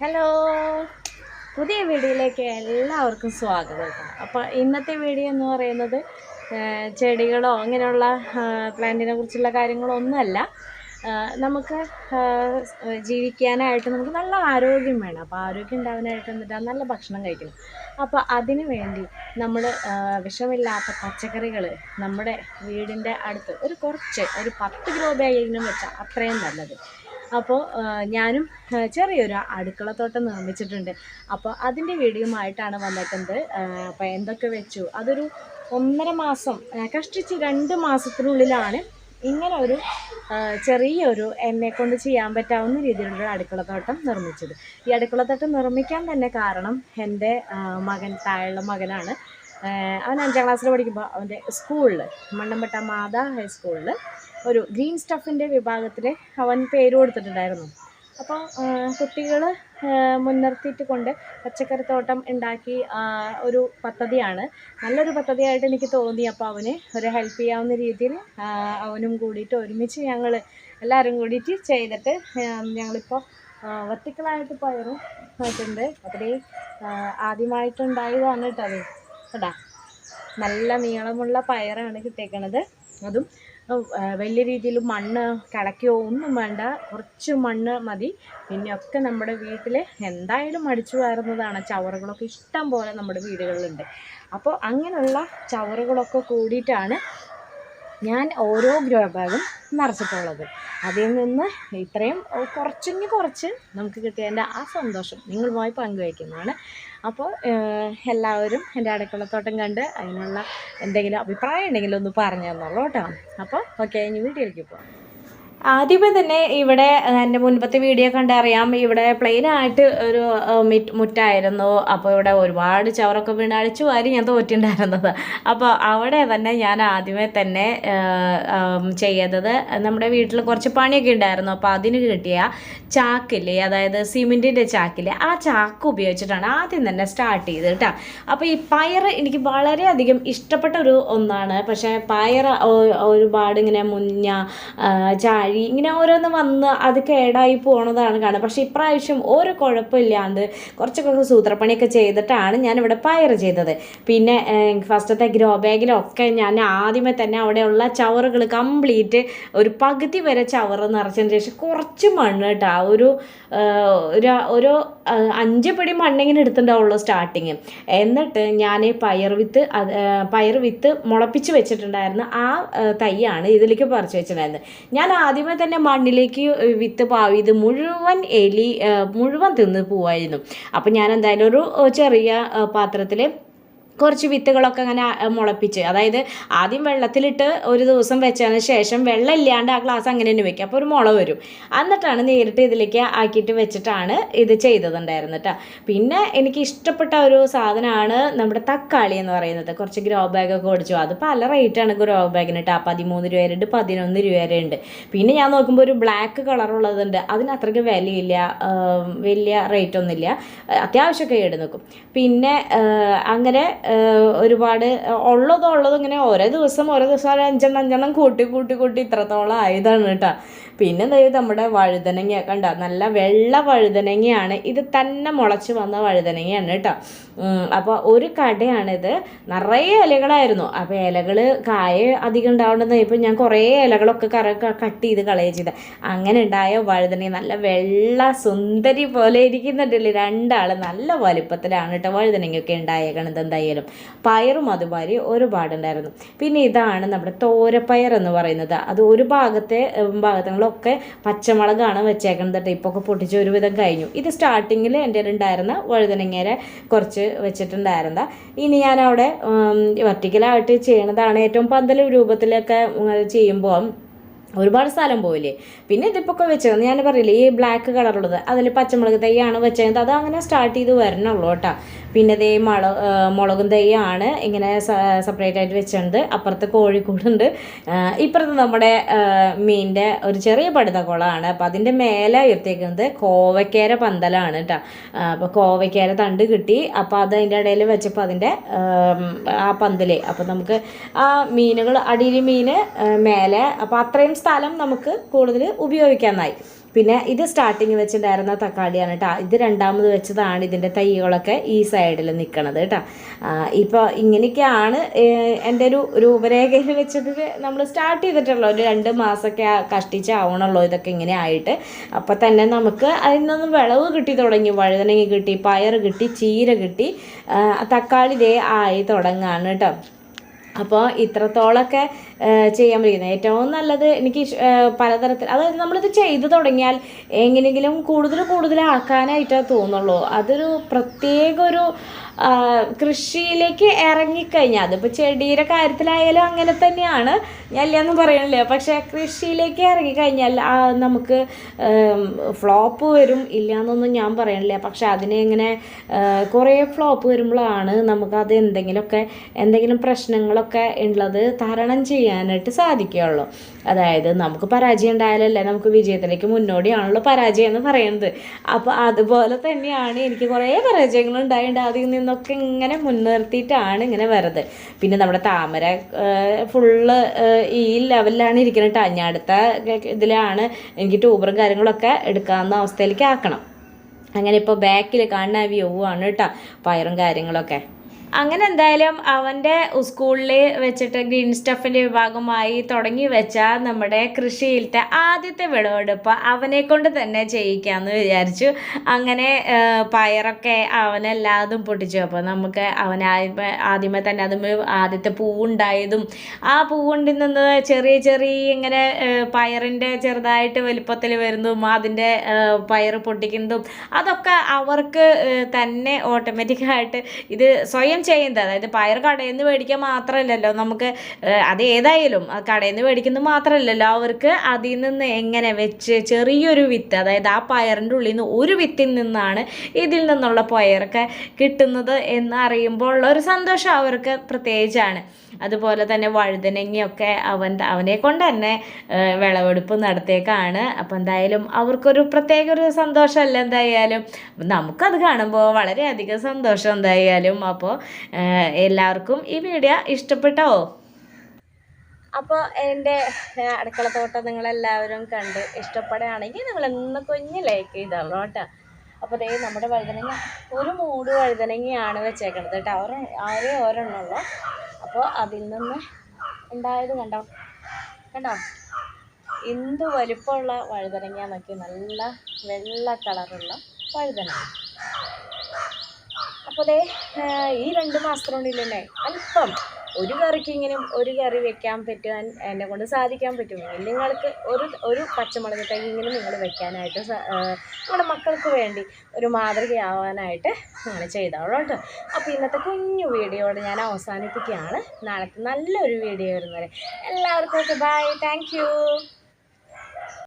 Hello പുതിയ വീഡിയോയിലേക്ക് എല്ലാവർക്കും സ്വാഗതം. അപ്പോൾ ഇന്നത്തെ വീഡിയോ എന്ന് പറയുന്നത് ചെടികളോ അങ്ങനെയുള്ള പ്ലാന്റിനെ കുറിച്ചുള്ള കാര്യങ്ങളോ ഒന്നുമല്ല. നമുക്ക് ജീവിക്കാനായിട്ട് നമുക്ക് നല്ല ആരോഗ്യം വേണം. അപ്പോൾ ആരോഗ്യം ഉണ്ടാവാനായിട്ട് എന്നിട്ട് നല്ല ഭക്ഷണം കഴിക്കണം. അപ്പോൾ അതിനു വേണ്ടി നമ്മൾ വിഷമില്ലാത്ത പച്ചക്കറികൾ നമ്മുടെ വീടിന്റെ അടുത്ത് ഒരു കുറച്ച് ഒരു പത്ത് ഗ്രോ ബാഗിനും വെച്ചാൽ അത്രയും നല്ലത്. അപ്പോൾ ഞാനും ചെറിയൊരു അടുക്കളത്തോട്ടം നിർമ്മിച്ചിട്ടുണ്ട്. അപ്പോൾ അതിന്റെ വീഡിയോയുമായിട്ടാണ് വന്നിട്ടുണ്ട്. അപ്പോൾ എന്തൊക്കെ വെച്ചു? അതൊരു ഒന്നര മാസം കഷ്ടിച്ച് രണ്ട് മാസത്തിനുള്ളിലാണ് ഇങ്ങനെ ഒരു ചെറിയൊരു എന്നെ കൊണ്ട് ചെയ്യാൻ പറ്റാവുന്ന രീതിയിലുള്ള അടുക്കളത്തോട്ടം നിർമ്മിച്ചത്. ഈ അടുക്കളത്തോട്ടം നിർമ്മിക്കാൻ തന്നെ കാരണം എന്റെ മകൻ താഴെയുള്ള മകനാണ്. അവൻ അഞ്ചാം ക്ലാസ്സിൽ പഠിക്കുമ്പോൾ അവന്റെ സ്കൂളിൽ മണ്ണമ്പട്ട മാതാ ഹൈസ്കൂളിൽ ഒരു ഗ്രീൻ സ്റ്റഫിന്റെ വിഭാഗത്തിൽ അവൻ പേര് കൊടുത്തിട്ടുണ്ടായിരുന്നു. അപ്പോൾ കുട്ടികൾ മുൻനിർത്തിയിട്ട് കൊണ്ട് പച്ചക്കറിത്തോട്ടം ഉണ്ടാക്കി ഒരു പദ്ധതിയാണ്. നല്ലൊരു പദ്ധതിയായിട്ട് എനിക്ക് തോന്നി. അപ്പോൾ അവന് ഒരു ഹെൽപ്പ് ചെയ്യാവുന്ന രീതിയിൽ അവനും കൂടിയിട്ട് ഒരുമിച്ച് ഞങ്ങൾ എല്ലാവരും കൂടിയിട്ട് ചെയ്തിട്ട് ഞങ്ങളിപ്പോൾ വെർട്ടിക്കലായിട്ട് പയറും ആയിട്ടുണ്ട് അതിൽ ആദ്യമായിട്ടുണ്ടായതാണ് കേട്ടോ കേട്ടാ. നല്ല നീളമുള്ള പയറാണ് കിട്ടിയേക്കണത്. അതും വലിയ രീതിയിൽ മണ്ണ് കിളയ്ക്കോ ഒന്നും വേണ്ട കുറച്ച് മണ്ണ് മതി. പിന്നെ ഒക്കെ നമ്മുടെ വീട്ടിൽ എന്തായാലും മടിച്ചു വാരുന്നതാണ് ചവറുകളൊക്കെ ഇഷ്ടം പോലെ നമ്മുടെ വീടുകളിലുണ്ട്. അപ്പോൾ അങ്ങനെയുള്ള ചവറുകളൊക്കെ കൂടിയിട്ടാണ് ഞാൻ ഓരോ ഗ്രോ ബാഗും നിറച്ചിട്ടുള്ളത്. അതിൽ നിന്ന് ഇത്രയും കുറച്ചെങ്കിൽ കുറച്ച് നമുക്ക് കിട്ടിയതിന്റെ ആ സന്തോഷം നിങ്ങളുമായി പങ്കുവയ്ക്കുന്നതാണ്. അപ്പോൾ എല്ലാവരും എന്റെ അടുക്കളത്തോട്ടം കണ്ട് അതിനുള്ള എന്തെങ്കിലും അഭിപ്രായം ഉണ്ടെങ്കിൽ ഒന്ന് പറഞ്ഞു തന്നോളൂ കേട്ടോ. അപ്പോൾ ഓക്കെ ഇനി വീട്ടിലേക്ക് പോകാം ആദ്യമേ തന്നെ ഇവിടെ എന്റെ മുൻപത്തെ വീഡിയോ കണ്ടറിയാം ഇവിടെ പ്ലെയിനായിട്ട് ഒരു മിറ്റ് മുറ്റായിരുന്നു. അപ്പോൾ ഇവിടെ ഒരുപാട് ചവറൊക്കെ വീണ് അടിച്ചു വാരി ഞാൻ തോറ്റിണ്ടായിരുന്നത്. അപ്പോൾ അവിടെ തന്നെ ഞാൻ ആദ്യമേ തന്നെ ചെയ്തത്. നമ്മുടെ വീട്ടിൽ കുറച്ച് പണിയൊക്കെ ഉണ്ടായിരുന്നു. അപ്പോൾ അതിന് കിട്ടിയ ചാക്കില്ലേ അതായത് സിമെന്റിന്റെ ചാക്കില്ലേ ആ ചാക്ക് ഉപയോഗിച്ചിട്ടാണ് ആദ്യം തന്നെ സ്റ്റാർട്ട് ചെയ്തത് കേട്ടോ. അപ്പോൾ ഈ പയർ എനിക്ക് വളരെയധികം ഇഷ്ടപ്പെട്ട ഒരു ഒന്നാണ്. പക്ഷേ പയർ ഒരുപാട് ഇങ്ങനെ മുഞ്ഞ ആ, ചാഴി ഇങ്ങനെ ഓരോന്ന് വന്ന് അത് കേടായി പോണതാണ് കാണുന്നത്. പക്ഷേ ഇപ്രാവശ്യം ഒരു കുഴപ്പമില്ലാണ്ട് കുറച്ചൊക്കെ സൂത്രപ്പണിയൊക്കെ ചെയ്തിട്ടാണ് ഞാനിവിടെ പയർ ചെയ്തത്. പിന്നെ ഫസ്റ്റത്തെ ഗ്രോ ബാഗിലൊക്കെ ഞാൻ ആദ്യമേ തന്നെ അവിടെയുള്ള ചവറുകൾ കംപ്ലീറ്റ് ഒരു പകുതി വരെ ചവറ് നിറച്ചതിന് ശേഷം കുറച്ച് മണ്ണ് കേട്ടോ ഒരു ഒരു അഞ്ച് പിടി മണ്ണിങ്ങനെ എടുത്തിട്ടുണ്ടാവുള്ളൂ സ്റ്റാർട്ടിങ് എന്നിട്ട് ഞാൻ പയർ വിത്ത് പയർ വിത്ത് മുളപ്പിച്ച് വെച്ചിട്ടുണ്ടായിരുന്നു ആ തൈയാണ് ഇതിലേക്ക് പറിച്ച് വെച്ചിട്ടുണ്ടായിരുന്നത്. ഞാൻ ആദ്യമേ തന്നെ മണ്ണിലേക്ക് വിത്ത് പാവി ഇത് മുഴുവൻ എലി മുഴുവൻ തിന്ന് പോവായിരുന്നു. അപ്പം ഞാൻ എന്തായാലും ഒരു ചെറിയ പാത്രത്തിൽ കുറച്ച് വിത്തുകളൊക്കെ അങ്ങനെ മുളപ്പിച്ച്. അതായത് ആദ്യം വെള്ളത്തിലിട്ട് ഒരു ദിവസം വെച്ചതിന് ശേഷം വെള്ളം ഇല്ലാണ്ട് ആ ഗ്ലാസ് അങ്ങനെ തന്നെ വെക്കുക അപ്പോൾ ഒരു മുള വരും. എന്നിട്ടാണ് നേരിട്ട് ഇതിലേക്ക് ആക്കിയിട്ട് വെച്ചിട്ടാണ് ഇത് ചെയ്തതുണ്ടായിരുന്നു കേട്ടോ പിന്നെ എനിക്ക് ഇഷ്ടപ്പെട്ട ഒരു സാധനമാണ് നമ്മുടെ തക്കാളി എന്ന് പറയുന്നത്. കുറച്ച് ഗ്രോ ബാഗൊക്കെ ഓടിച്ചു. അത് പല റേറ്റാണ് ഗ്രോ ബാഗിന് കേട്ടോ പതിമൂന്ന് രൂപ ഉണ്ട് പതിനൊന്ന് രൂപ വരെ ഉണ്ട്. പിന്നെ ഞാൻ നോക്കുമ്പോൾ ഒരു ബ്ലാക്ക് കളറുള്ളതുണ്ട് അതിന് അത്രയ്ക്ക് വിലയില്ല വലിയ റേറ്റ് ഒന്നുമില്ല. അത്യാവശ്യമൊക്കെ ഈട് നിൽക്കും പിന്നെ അങ്ങനെ ഒരുപാട് ഉള്ളതും ഉള്ളതും ഇങ്ങനെ ഓരോ ദിവസം ഓരോ ദിവസം ഒരു അഞ്ചെണ്ണം അഞ്ചെണ്ണം കൂട്ടി കൂട്ടി കൂട്ടി ഇത്രത്തോളം ആയതാണ് കേട്ടോ. പിന്നെ എന്താ ഇത് നമ്മുടെ വഴുതനങ്ങ കണ്ട? നല്ല വെള്ള വഴുതനങ്ങയാണ്. ഇത് തന്നെ മുളച്ച് വന്ന വഴുതനങ്ങയാണ് കേട്ടോ. അപ്പോൾ ഒരു കടയാണിത്. നിറയെ ഇലകളായിരുന്നു. അപ്പോൾ ഇലകൾ കായ അധികം ഉണ്ടാവേണ്ടത് ഇപ്പം ഞാൻ കുറേ ഇലകളൊക്കെ കറ കട്ട് ചെയ്ത് കളയുക ചെയ്ത. അങ്ങനെ ഉണ്ടായ വഴുതനങ്ങ നല്ല വെള്ള സുന്ദരി പോലെ ഇരിക്കുന്നുണ്ടല്ലേ രണ്ടാൾ നല്ല വലിപ്പത്തിലാണ് കേട്ടോ വഴുതനങ്ങയൊക്കെ ഉണ്ടായേക്കണത് എന്തായാലും. പയറും അതുമാതിരി ഒരുപാടുണ്ടായിരുന്നു പിന്നെ ഇതാണ് നമ്മുടെ തോരപ്പയർ എന്ന് പറയുന്നത്. അത് ഒരു ഭാഗത്തെ ഭാഗത്തുകളൊക്കെ പച്ചമുളകാണ് വെച്ചേക്കുന്നത് കേട്ടോ. ഇപ്പോൾ ഒക്കെ പൊട്ടിച്ച് ഒരുവിധം കഴിഞ്ഞു. ഇത് സ്റ്റാർട്ടിങ്ങിൽ എന്റെ ഉണ്ടായിരുന്ന വഴുതനങ്ങേരെ കുറച്ച് വെച്ചിട്ടുണ്ടായിരുന്ന. ഇനി ഞാൻ അവിടെ വെർട്ടിക്കലായിട്ട് ചെയ്യണതാണ് ഏറ്റവും പന്തൽ രൂപത്തിലൊക്കെ ചെയ്യുമ്പോൾ ഒരുപാട് സ്ഥലം പോയില്ലേ? പിന്നെ ഇതിപ്പോൾ വെച്ചത് ഞാൻ പറയില്ലേ ഈ ബ്ലാക്ക് കളറുള്ളത് അതിൽ പച്ചമുളക് തൈയാണ് വെച്ചത് അത് അങ്ങനെ സ്റ്റാർട്ട് ചെയ്ത് വരണുള്ളൂ കേട്ടോ. പിന്നെ ഇതേ മുള മുളകും തൈയാണ് ഇങ്ങനെ സെപ്പറേറ്റ് ആയിട്ട് വെച്ചിട്ടുണ്ട് അപ്പുറത്ത് കോഴിക്കൂടുണ്ട്. ഇപ്പുറത്ത് നമ്മുടെ മീനിന്റെ ഒരു ചെറിയ പടുതക്കുളമാണ് അപ്പോൾ അതിന്റെ മേലെ ഉയർത്തിയേക്കുന്നത് കോവയ്ക്കേര പന്തലാണ് കേട്ടോ. അപ്പോൾ കോവയ്ക്കേര തണ്ട് കിട്ടി. അപ്പോൾ അത് അതിന്റെ ഇടയിൽ വെച്ചപ്പോൾ അതിന്റെ ആ പന്തലേ. അപ്പോൾ നമുക്ക് ആ മീനുകൾ അടിയിൽ മീൻ മേലെ. അപ്പോൾ അത്രയും സ്ഥലം നമുക്ക് കൂടുതൽ ഉപയോഗിക്കാനായി. പിന്നെ ഇത് സ്റ്റാർട്ടിങ് വെച്ചിട്ടുണ്ടായിരുന്ന തക്കാളിയാണ് കേട്ടോ ഇത് രണ്ടാമത് വെച്ചതാണ് ഇതിന്റെ തൈകളൊക്കെ ഈ സൈഡിൽ നിൽക്കണത് കേട്ടോ ഇപ്പോൾ ഇങ്ങനെയൊക്കെയാണ് എന്റെ ഒരു രൂപരേഖയിൽ വെച്ചിട്ട് നമ്മൾ സ്റ്റാർട്ട് ചെയ്തിട്ടുള്ളൂ. ഒരു രണ്ട് മാസമൊക്കെ കഷ്ടിച്ച് കഷ്ടിച്ചാവണുള്ളൂ ഇതൊക്കെ ഇങ്ങനെ ആയിട്ട്. അപ്പോൾ തന്നെ നമുക്ക് അതിൽ നിന്നും വിളവ് കിട്ടി തുടങ്ങി. വഴുതനങ്ങ കിട്ടി പയർ കിട്ടി ചീര കിട്ടി. തക്കാളി ദേ ആയി തുടങ്ങാണ് കേട്ടോ അപ്പോൾ ഇത്രത്തോളമൊക്കെ ചെയ്യാൻ പറ്റുന്നത്. ഏറ്റവും നല്ലത് എനിക്ക് പലതരത്തിൽ അതായത് നമ്മളിത് ചെയ്തു തുടങ്ങിയാൽ എങ്ങനെയെങ്കിലും കൂടുതൽ കൂടുതൽ ആക്കാനായിട്ടേ തോന്നുള്ളൂ. അതൊരു പ്രത്യേക ഒരു കൃഷിയിലേക്ക് ഇറങ്ങിക്കഴിഞ്ഞാൽ അതിപ്പോൾ ചെടിയുടെ കാര്യത്തിലായാലും അങ്ങനെ തന്നെയാണ്. ഞാൻ ഇല്ലയെന്ന് പറയണില്ല. പക്ഷെ കൃഷിയിലേക്ക് ഇറങ്ങിക്കഴിഞ്ഞാൽ ആ, നമുക്ക് ഫ്ലോപ്പ് വരും ഇല്ല എന്നൊന്നും ഞാൻ പറയണില്ല. പക്ഷെ അതിനെ ഇങ്ങനെ കുറേ ഫ്ലോപ്പ് വരുമ്പോഴാണ് നമുക്കത് എന്തെങ്കിലുമൊക്കെ എന്തെങ്കിലും പ്രശ്നങ്ങളൊക്കെ ഉള്ളത് തരണം ചെയ്യാനായിട്ട് സാധിക്കുകയുള്ളൂ. അതായത് നമുക്ക് പരാജയം ഉണ്ടായാലല്ലേ നമുക്ക് വിജയത്തിലേക്ക് മുന്നോടിയാണല്ലോ പരാജയം എന്ന് പറയുന്നത്. അപ്പോൾ അതുപോലെ തന്നെയാണ് എനിക്ക് കുറേ പരാജയങ്ങൾ ഉണ്ടായിട്ടുണ്ട്. അതിൽ നിന്നൊക്കെ ഇങ്ങനെ മുൻനിർത്തിയിട്ടാണ് ഇങ്ങനെ വരുന്നത് പിന്നെ നമ്മുടെ താമര ഫുള്ള് ഈ ലെവലിലാണ് ഇരിക്കുന്നത് കേട്ടോ ഞാൻ അടുത്ത ഇതിലാണ് എനിക്ക് ട്യൂബറും കാര്യങ്ങളൊക്കെ എടുക്കാവുന്ന അവസ്ഥയിലേക്ക് ആക്കണം. അങ്ങനെ ഇപ്പോൾ ബാക്കിൽ കാണുന്ന വ്യൂ ആണ് കേട്ടോ പയറും കാര്യങ്ങളൊക്കെ. അങ്ങനെ എന്തായാലും അവന്റെ സ്കൂളിൽ വെച്ചിട്ട് ഗ്രീൻ സ്റ്റഫിന്റെ വിഭാഗമായി തുടങ്ങി വെച്ച നമ്മുടെ കൃഷിയിലത്തെ ആദ്യത്തെ വിളവെടുപ്പ് അവനെ കൊണ്ട് തന്നെ ചെയ്യിക്കാമെന്ന് വിചാരിച്ചു. അങ്ങനെ പയറൊക്കെ അവനെല്ലാതും പൊട്ടിച്ചു. അപ്പോൾ നമുക്ക് അവൻ ആദ്യമേ ആദ്യമേ തന്നെ അത് ആദ്യത്തെ പൂവുണ്ടായതും ആ പൂവുണ്ടിൽ നിന്ന് ചെറിയ ചെറിയ ഇങ്ങനെ പയറിന്റെ ചെറുതായിട്ട് വലിപ്പത്തിൽ വരുന്നതും അതിന്റെ പയർ പൊട്ടിക്കുന്നതും അതൊക്കെ അവർക്ക് തന്നെ ഓട്ടോമാറ്റിക്കായിട്ട് ഇത് സ്വയം ചെയ്യുന്നത്. അതായത് പയർ കടയിൽ നിന്ന് മേടിക്കാൻ മാത്രമല്ലല്ലോ നമുക്ക് അത് ഏതായാലും കടയിൽ നിന്ന് മേടിക്കുന്നത് മാത്രമല്ലല്ലോ അവർക്ക് അതിൽ നിന്ന് എങ്ങനെ വെച്ച് ചെറിയൊരു വിത്ത് അതായത് ആ പയറിന്റെ ഉള്ളിൽ നിന്ന് ഒരു വിത്തിൽ നിന്നാണ് ഇതിൽ നിന്നുള്ള പയറൊക്കെ കിട്ടുന്നത് എന്ന് അറിയുമ്പോൾ ഉള്ള ഒരു സന്തോഷം അവർക്ക് പ്രത്യേകിച്ചാണ്. അതുപോലെ തന്നെ വഴുതനങ്ങയൊക്കെ അവൻ അവനെ കൊണ്ട് തന്നെ വിളവെടുപ്പ് നടത്തിയേക്കാണ്. അപ്പോൾ എന്തായാലും അവർക്കൊരു പ്രത്യേക ഒരു സന്തോഷമല്ല എന്തായാലും? നമുക്കത് കാണുമ്പോൾ വളരെയധികം സന്തോഷം എന്തായാലും. അപ്പോൾ എല്ലാവർക്കും ഈ വീഡിയോ ഇഷ്ടപ്പെട്ടോ? അപ്പോൾ എന്റെ അടുക്കളത്തോട്ടം നിങ്ങളെല്ലാവരും കണ്ട് ഇഷ്ടപ്പെടുകയാണെങ്കിൽ നിങ്ങൾ ഒന്ന് കുഞ്ഞ് ലൈക്ക് ചെയ്തോളൂ കേട്ടോ. അപ്പോൾ ദേ നമ്മുടെ വഴുതനങ്ങ ഒരു മൂട് വഴുതനങ്ങയാണ് വെച്ചേക്കണത് കേട്ടോ. അവർ ആരേ ഒരെണ്ണമുള്ളൂ. അപ്പോൾ അതിൽ നിന്ന് ഉണ്ടായത് കണ്ടോ? കണ്ടോ? എന്ത് വലിപ്പമുള്ള വഴുതനങ്ങ നോക്കി നല്ല വെള്ള കളറുള്ള വഴുതനങ്ങ. അപ്പോൾ ദേ ഈ രണ്ട് മാസത്തിനുള്ളിൽ തന്നെ അല്പം ഒരു കറിക്ക് ഇങ്ങനെ ഒരു കറി വെക്കാൻ പറ്റുവാൻ എന്നെ കൊണ്ട് സാധിക്കാൻ പറ്റുമെങ്കിൽ നിങ്ങൾക്ക് ഒരു ഒരു പച്ചമുളക് തൈ ഇങ്ങനെ നിങ്ങൾ വെക്കാനായിട്ട് നമ്മുടെ മക്കൾക്ക് വേണ്ടി ഒരു മാതൃകയാവാനായിട്ട് അങ്ങനെ ചെയ്തോളൂ കേട്ടോ. അപ്പോൾ ഇന്നത്തെ കുഞ്ഞു വീഡിയോയോട് ഞാൻ അവസാനിപ്പിക്കുകയാണ്. നാളെ നല്ലൊരു വീഡിയോ വരുന്നവരെ എല്ലാവർക്കും ഒക്കെ ബൈ താങ്ക്